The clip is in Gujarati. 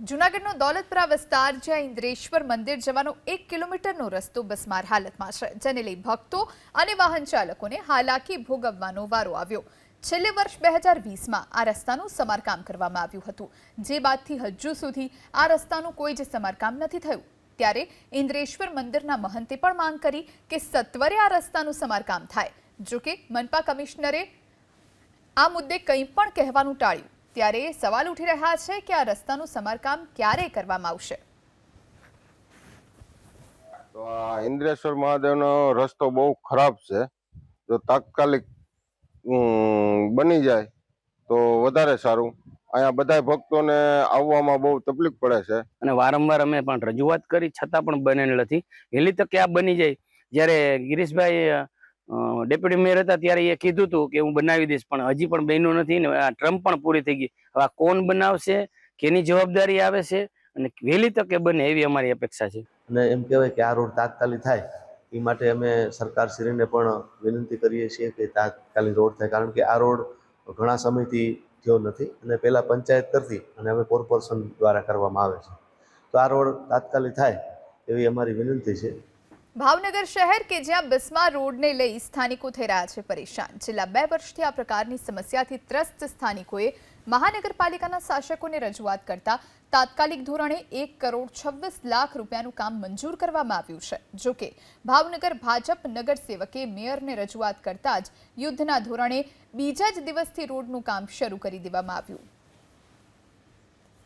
જૂનાગઢનો દોલતપુરા વિસ્તાર, જ્યાં ઇન્દ્રેશ્વર મંદિર જવાનો એક કિલોમીટરનો રસ્તો બસમાર હાલતમાં છે, જેને લઈ ભક્તો અને વાહન ચાલકોને હાલાકી ભોગવવાનો વારો આવ્યો. છેલ્લે વર્ષ બે હજાર વીસમાં આ રસ્તાનું સમારકામ કરવામાં આવ્યું હતું. જે બાદથી હજુ સુધી આ રસ્તાનું કોઈ જ સમારકામ નથી થયું. ત્યારે ઇન્દ્રેશ્વર મંદિરના મહંતે પણ માંગ કરી કે સત્વરે આ રસ્તાનું સમારકામ થાય. જોકે મનપા કમિશનરે આ મુદ્દે કંઈ પણ કહેવાનું ટાળ્યું. ત્યારે સવાલ ઉઠી રહ્યા છે કે આ રસ્તાનું સમારકામ ક્યારે કરવામાં આવશે? તો આ ઇન્દ્રેશ્વર મહાદેવનો રસ્તો બહુ ખરાબ છે. જો તાત્કાલિક બની જાય તો વધારે સારું. અહીંયા બધા ભક્તોને આવવામાં બહુ તકલીફ પડે છે. અને વારંવાર અમે પણ રજૂઆત કરી છતાં પણ બનેલ નથી. વહેલી તકે આ બની જાય. જ્યારે ગિરીશભાઈ ડેપ્યુટી મેયર હતા ત્યારે એ કીધું હતું કે હું બનાવી દઈશ, પણ હજી પણ બન્યું નથી ને આ ટ્રમ્પ પણ પૂરી થઈ ગઈ. હવે આ કોણ બનાવશે, કેની જવાબદારી આવે છે અને વહેલી તકે બને એવી અમારી અપેક્ષા છે. અને એમ કહેવાય કે આ રોડ તાત્કાલિક થાય. એ માટે અમે સરકારશ્રીને પણ વિનંતી કરીએ છીએ કે તાત્કાલિક રોડ થાય, કારણ કે આ રોડ ઘણા સમયથી થયો નથી અને પહેલાં પંચાયત કરતી અને હવે કોર્પોરેશન દ્વારા કરવામાં આવે છે. તો આ રોડ તાત્કાલિક થાય એવી અમારી વિનંતી છે. ભાવનગર શહેર કે જ્યાં બિસ્મા રોડને લઈ સ્થાનિકો થઈ રહ્યા છે પરેશાન. છેલ્લા બે વર્ષથી આ પ્રકારની સમસ્યાથી ત્રસ્ત સ્થાનિકોએ મહાનગરપાલિકાના શાસકોને રજૂઆત કરતા તાત્કાલિક ધોરણે એક કરોડ છવ્વીસ લાખ રૂપિયાનું કામ મંજૂર કરવામાં આવ્યું છે. જોકે ભાવનગર ભાજપ નગરસેવકે મેયરને રજૂઆત કરતા જ યુદ્ધના ધોરણે બીજા જ દિવસથી રોડનું કામ શરૂ કરી દેવામાં આવ્યું.